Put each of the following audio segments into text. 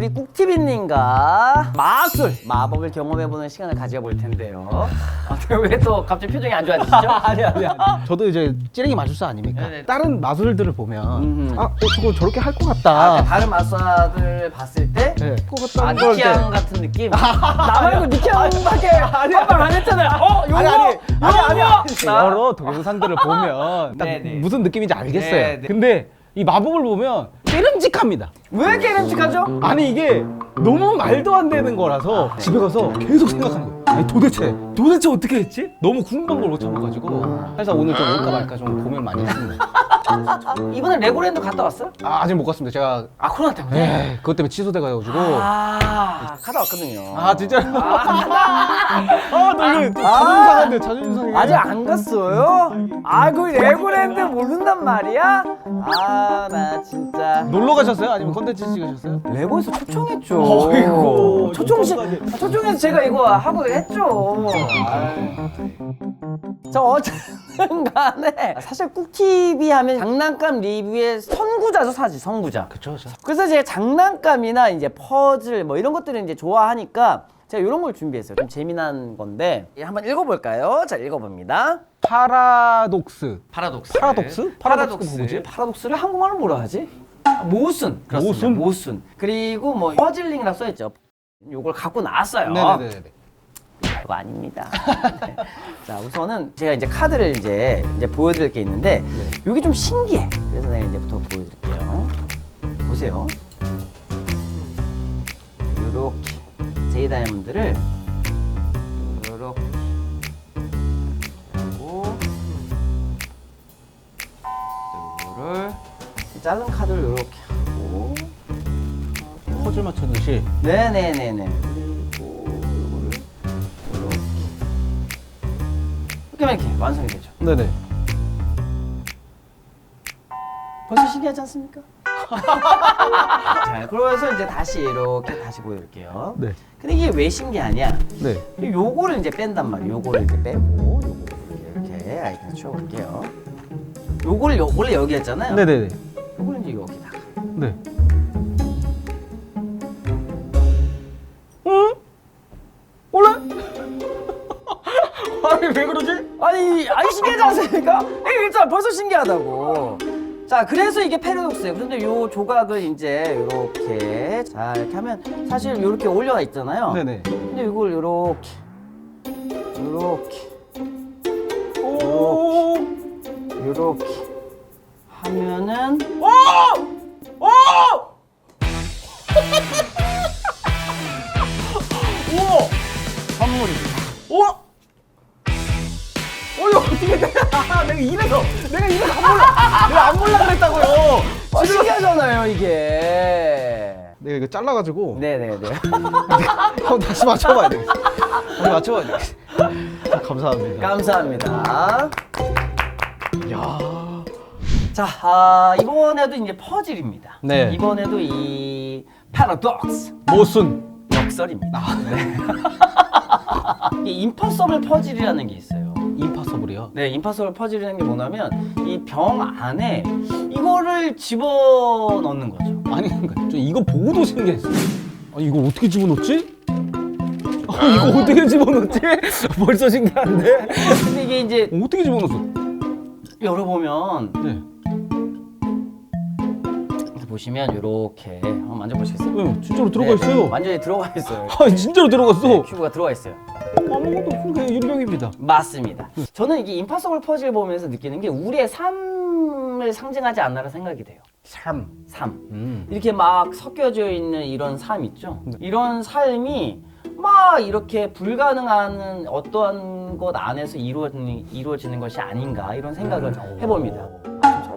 우리 꾹티비님과 마술 마법을 경험해보는 시간을 가져볼 텐데요. 왜 또 갑자기 표정이 안 좋아지시죠? 아니 아니 아니. 저도 이제 찌랭이 마술사 아닙니까? 네네. 다른 마술들을 보면 음. 아, 어, 저거 저렇게 할것 아, 같다. 다른 마술사들 봤을 때 네. 그거 아, 걸 니키양 이제- 같은 느낌? 나 말고 니키양밖에 한방 안 했잖아요. 어, 요거? 아니 아니 아니 아니? 여러 동영상들을 보면 딱 네네. 무슨 느낌인지 알겠어요. 네네. 근데 이 마법을 보면 깨름직합니다. 왜 깨름직하죠? 아니 이게 너무 말도 안 되는 거라서 집에 가서 계속 생각하는 거예요. 아니 도대체 도대체 어떻게 했지? 너무 궁금한 걸 못 참아가지고 그래서 오늘 좀 올까 말까 좀 고민 많이 했습니다. 이번에 레고랜드 갔다 왔어요? 아, 아직 못 갔습니다. 제가 아, 코로나 때문에? 에 그것 때문에 취소돼가지고 아, 갔다 왔거든요. 아 진짜 아, 너 이거 아. 자존심 상한데 자존심 상해. 아직 안 갔어요? 아, 그 레고랜드 모른단 말이야? 아, 나 진짜. 놀러 가셨어요? 아니면 컨텐츠 찍으셨어요? 레고에서 초청했죠. 어이구, 초청시. 초청해서 제가 이거 하고 했죠. 저 어쨌든 간에 사실 꾹TV 하면 장난감 리뷰의 선구자죠, 사실 선구자. 그쵸. 그래서 제가 장난감이나 이제 퍼즐 뭐 이런 것들을 이제 좋아하니까 제가 이런 걸 준비했어요. 좀 재미난 건데 예, 한번 읽어볼까요? 자, 읽어봅니다. 파라독스. 파라독스. 파라독스? 파라독스가 뭐지? 파라독스를 한국말로 뭐라 하지? 아, 모순. 그렇습니다. 모순? 모순. 그리고 뭐 퍼즐링이라고 써있죠. 요걸 갖고 나왔어요. 네네네. 별거 아닙니다. 네. 자, 우선은 제가 이제 카드를 이제 이제 보여드릴 게 있는데 이게 좀 신기해. 그래서 내가 이제부터 보여드릴게요. 보세요. 이렇게 제이 다이아몬드를 이렇게 하고 이거를 작은 카드를 이렇게 하고 퍼즐 맞추듯이. 네네네네. 이렇게 하면 이렇게 완성이 되죠. 네네. 벌써 신기하지 않습니까? 자, 그러면서 이제 다시 이렇게 다시 보여드릴게요. 네. 근데 이게 왜 신기하냐? 네. 요거를 이제 뺀단 말이에요. 요거를 이제 빼고 요거를 이렇게 아이콘 치워볼게요. 요거를 요, 원래 여기 했잖아요. 네네네. 요거를 이제 여기다가. 네. 왜 그러지? 아니, 아니 신기하지 않습니까? 이게 일단 벌써 신기하다고. 자, 그래서 이게 패러독스예요. 그런데 요 조각을 이제 이렇게 자 이렇게 하면 사실 이렇게 올려가 있잖아요. 네네. 근데 이걸 이렇게 이렇게 오. 이렇게 하면은 오! 오! 우와! 선물입니다. 우와! 어, 이거 어떻게 돼? 아, 내가 이래서, 내가 이래서 안 몰라. 내가 안 몰라 그랬다고요. 어, 신기하잖아요, 이게. 내가 이거 잘라가지고. 네네네. 형 다시 맞춰봐야 되겠어. 다시 맞춰봐야 되겠어. 감사합니다. 감사합니다. 야 자, 아, 이번에도 이제 퍼즐입니다. 네. 이번에도 이 패러독스 모순. 역설입니다. 네. 이 임파서블 퍼즐이라는 게 있어요. 임파서블이요. 네, 임파서블 퍼즐이라는 게 뭐냐면 이 병 안에 이거를 집어 넣는 거죠. 아니, 그러니까 저 이거 보고도 신기했어. 아니, 이거 어떻게 집어넣지? 아, 이거 어떻게 집어넣지? 벌써 신기한데? 근데 이게 이제 어떻게 집어넣었어? 열어보면 네. 이렇게 보시면 이렇게 한번 만져보시겠어요? 네, 진짜로 들어가 네, 있어요. 완전히 들어가 있어요. 아, 진짜로 들어갔어. 네, 큐브가 들어가 있어요. 아무것도 없고 그냥 유리병입니다. 맞습니다. 저는 이게 임파서블 퍼즐 보면서 느끼는 게 우리의 삶을 상징하지 않나라는 생각이 돼요. 삶. 삶. 음. 이렇게 막 섞여져 있는 이런 삶 있죠. 이런 삶이 막 이렇게 불가능한 어떠한 것 안에서 이루어지는, 이루어지는 것이 아닌가 이런 생각을 해봅니다.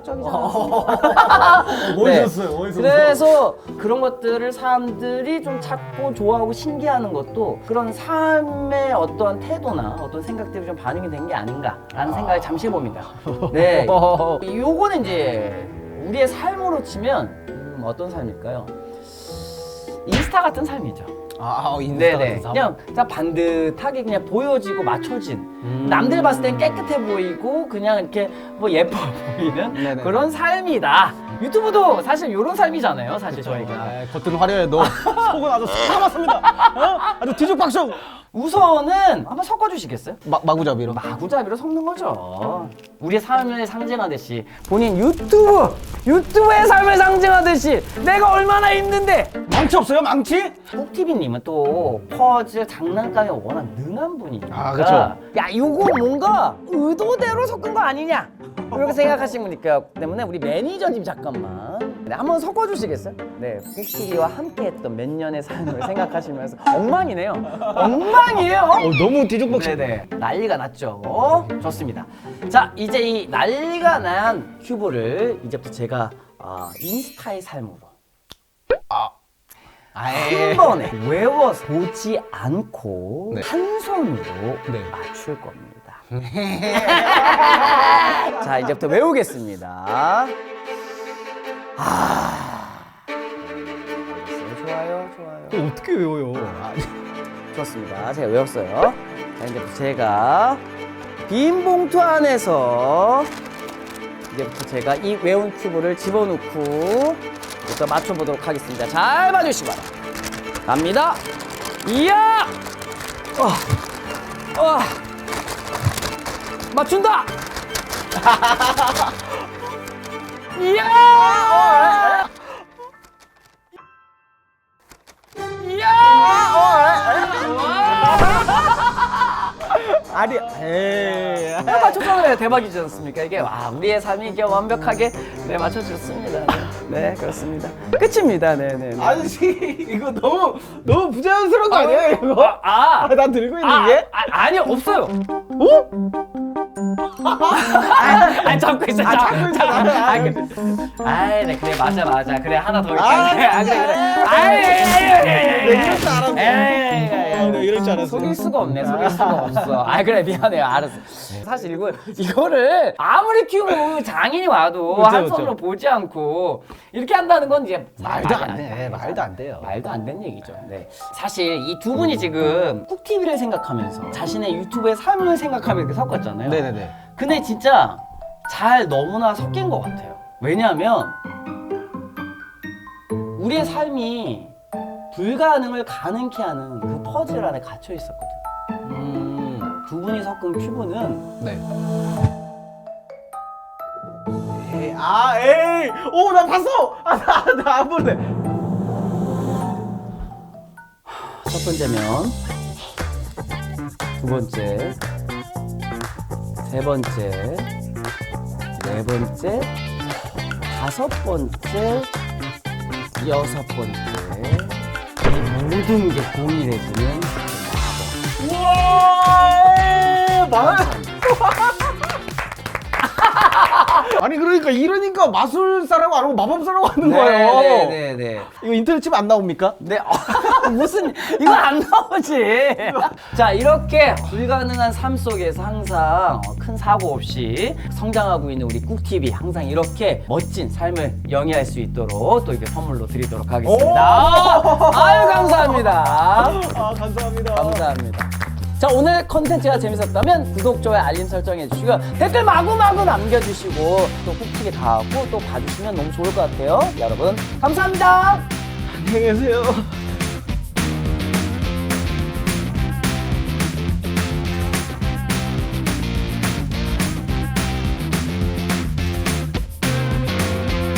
아, 좀 철저하잖아요. 멋있었어요. 멋있었어요. 그래서 그런 것들을 사람들이 좀 찾고 좋아하고 신기하는 것도 그런 삶의 어떠한 태도나 어떤 생각들이 좀 반영이 된 게 아닌가라는 생각을 잠시 해봅니다. 네. 요거는 이제 우리의 삶으로 치면 음, 어떤 삶일까요? 인스타 같은 삶이죠. 아, 인스타 네네. 같은 삶? 그냥, 그냥 반듯하게 그냥 보여지고 맞춰진. 음. 남들 봤을 땐 깨끗해 보이고 그냥 이렇게 뭐 예뻐 보이는 네네. 그런 삶이다. 유튜브도 사실 이런 삶이잖아요. 사실 저희가. 아, 겉은 화려해도 보고 나서 살아봤습니다. 어? 아주 뒤죽박죽. 우선은 한번 섞어주시겠어요? 마, 마구잡이로. 마구잡이로 섞는 거죠. 우리의 삶을 상징하듯이 본인 유튜브 유튜브의 삶을 상징하듯이 내가 얼마나 힘든데 망치 없어요? 망치? 꾹티비님은 또 퍼즐 장난감에 워낙 능한 분이니까 아, 그쵸. 야 요거 뭔가 의도대로 섞은 거 아니냐 이렇게 생각하시는 분이기 때문에 우리 매니저님 잠깐만 네, 한번 섞어주시겠어요? 네 꾹티비와 함께했던 몇 년의 삶을 생각하시면서 엉망이네요 엉망이에요 어, 너무 뒤죽박죽. 네네 난리가 났죠 좋습니다 자 이제 이 난리가 난 큐브를 이제부터 제가 아, 인스타의 삶으로 한 번에 외워서 보지 않고 네. 한 손으로 네. 맞출 겁니다. 자, 이제부터 외우겠습니다. 아, 알겠어요. 좋아요, 좋아요. 이거 어떻게 외워요? 아, 좋습니다. 제가 외웠어요. 자, 이제부터 제가 빈 봉투 안에서 이제부터 제가 이 외운 큐브를 집어넣고 이부터 맞춰보도록 하겠습니다. 잘 봐주시기 바랍니다. 갑니다. 이야! 어, 어. 맞춘다! 아니, 에이. 네, 맞췄잖아요. 대박이지 않습니까? 이게 와 우리의 삶이 이게 완벽하게 네 맞춰줬습니다. 네, 네 그렇습니다. 끝입니다. 네, 네. 네. 아저씨, 이거 너무, 너무 부자연스러운 거 아니에요, 이거? 아, 아, 나 들고 있는 아, 게? 아, 아니 없어요. 어? 아, 잡고 있어. 아, 잡고 있어. 아, 그래. 아이, 네, 그래 맞아, 맞아. 그래 하나 더 있다. 아, 그래, 아, 그래, 그래. 진짜. 아이, 네, 네, 이럴 줄 알았어. 이럴 줄 알았어. 속일 수가 없네, 속일 수가 없어. 아, 그래, 미안해요. 알았어. 사실 이거, 이거를 아무리 키우고 장인이 와도 그쵸, 한. 손으로 보지 않고 이렇게 한다는 건 이제 말도 안 돼, 말도 안 돼요. 말도 안 되는 얘기죠. 네. 사실 이 두 분이 지금 쿡TV를 생각하면서 자신의 유튜브의 삶을 생각하면서 이렇게 섞었잖아요. 네네네. 근데 진짜 잘 너무나 섞인 것 같아요. 왜냐하면 우리의 삶이 불가능을 가능케 하는 그 퍼즐 안에 갇혀 있었거든. 음, 두 분이 섞은 큐브는 네. 에이, 아, 에이! 오, 나 봤어! 아, 나, 나 안 볼래. 첫 번째면 두 번째, 세 번째, 네 번째, 다섯 번째, 여섯 번째 이 모든 게 동일해지는 우와! 말 아니 그러니까 이러니까 마술사라고 안 하고 마법사라고 하는 거예요. 네네네. 이거 인터넷 치면 안 나옵니까? 네, 어, 무슨 이거 안 나오지. 자, 이렇게 불가능한 삶 속에서 항상 어, 큰 사고 없이 성장하고 있는 우리 꾹 TV 항상 이렇게 멋진 삶을 영위할 수 있도록 또 이렇게 선물로 드리도록 하겠습니다. 아유 감사합니다. 아 감사합니다. 감사합니다. 자 오늘 컨텐츠가 재밌었다면 구독, 좋아요, 알림 설정해 주시고 댓글 마구마구 남겨주시고 또 꾹TV 다 하고 또 봐주시면 너무 좋을 것 같아요. 여러분 감사합니다. 안녕히 계세요.